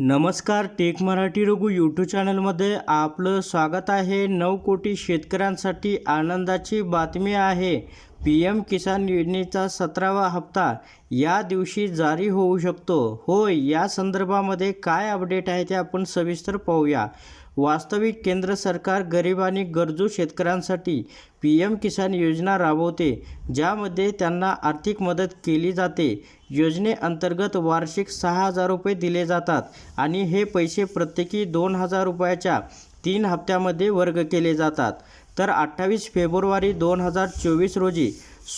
नमस्कार take Marathi Raghu YouTube चॅनलमध्ये आपलं स्वागत आहे. नऊ कोटी शेतकऱ्यांसाठी आनंदाची बातमी आहे. पी एम किसान योजनेचा सतरावा हप्ता या दिवशी जारी होऊ शकतो. होय या संदर्भामध्ये काय अपडेट आहे ते आपण सविस्तर पाहूया. वास्तविक केंद्र सरकार गरीब आणि गरजू शेतकऱ्यांसाठी पी एम किसान योजना राबवते ज्यामध्ये त्यांना आर्थिक मदत केली जाते. योजनेअंतर्गत वार्षिक सहा हजार रुपये दिले जातात आणि हे पैसे प्रत्येकी दोन हजार रुपयाच्या तीन हप्त्यामध्ये वर्ग केले जातात. तर अठ्ठावीस फेब्रुवारी दोन हजार चोवीस रोजी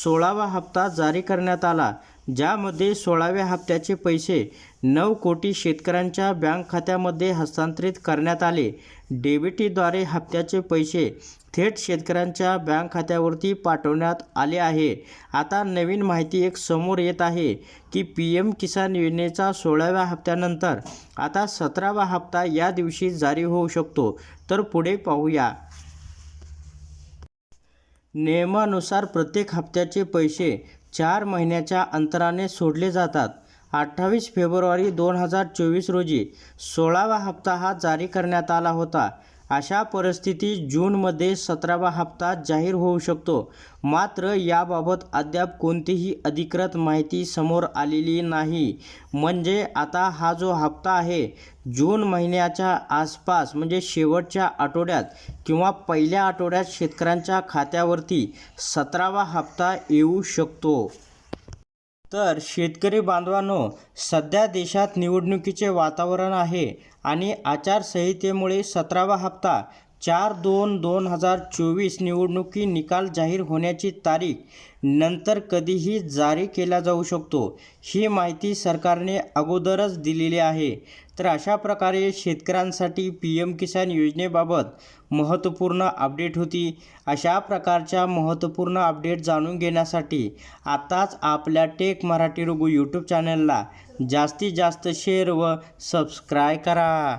सोळावा हप्ता जारी करण्यात आला. ज्यामध्ये सोळाव्या हप्त्याचे पैसे नऊ कोटी शेतकऱ्यांच्या बँक खात्यामध्ये हस्तांतरित करण्यात आले. डेबिटीद्वारे हप्त्याचे पैसे थेट शेतकऱ्यांच्या बँक खात्यावरती पाठवण्यात आले आहे. आता नवीन माहिती एक समोर येत आहे की पी एम किसान योजनेचा सोळाव्या हप्त्यानंतर आता सतरावा हप्ता या दिवशी जारी होऊ शकतो. तर पुढे पाहूया. नियमानुसार प्रत्येक हप्त्याचे पैसे चार महिन्याच्या अंतराने सोडले जातात. अठ्ठावीस फेब्रुवारी दोन हजार चोवीस रोजी सोळावा हप्ता हा जारी करण्यात आला होता. अशा परिस्थितीत जूनमध्ये सतरावा हप्ता जाहीर होऊ शकतो. मात्र याबाबत अद्याप कोणतीही अधिकृत माहिती समोर आलेली नाही. म्हणजे आता हा जो हप्ता आहे जून महिन्याच्या आसपास म्हणजे शेवटच्या आठवड्यात किंवा पहिल्या आठवड्यात शेतकऱ्यांच्या खात्यावरती सतरावा हप्ता येऊ शकतो. तर शेतकरी बांधवांनो सध्या देशात निवडणुकीचे वातावरण आहे आणि आचारसंहितेमुळे सतरावा हप्ता चार दोन दोन हजार चोवीस निवडणुकी निकाल जाहीर होण्याची तारीख नंतर कधीही जारी केला जाऊ शकतो ही माहिती सरकारने अगोदरच दिलेली आहे. तर अशा प्रकारे शेतकऱ्यांसाठी पी एम किसान योजनेबाबत महत्त्वपूर्ण अपडेट होती. अशा प्रकारच्या महत्त्वपूर्ण अपडेट जाणून घेण्यासाठी आताच आपल्या टेक मराठी रघु यूट्यूब चॅनलला जास्तीत जास्त शेअर व सबस्क्राय करा.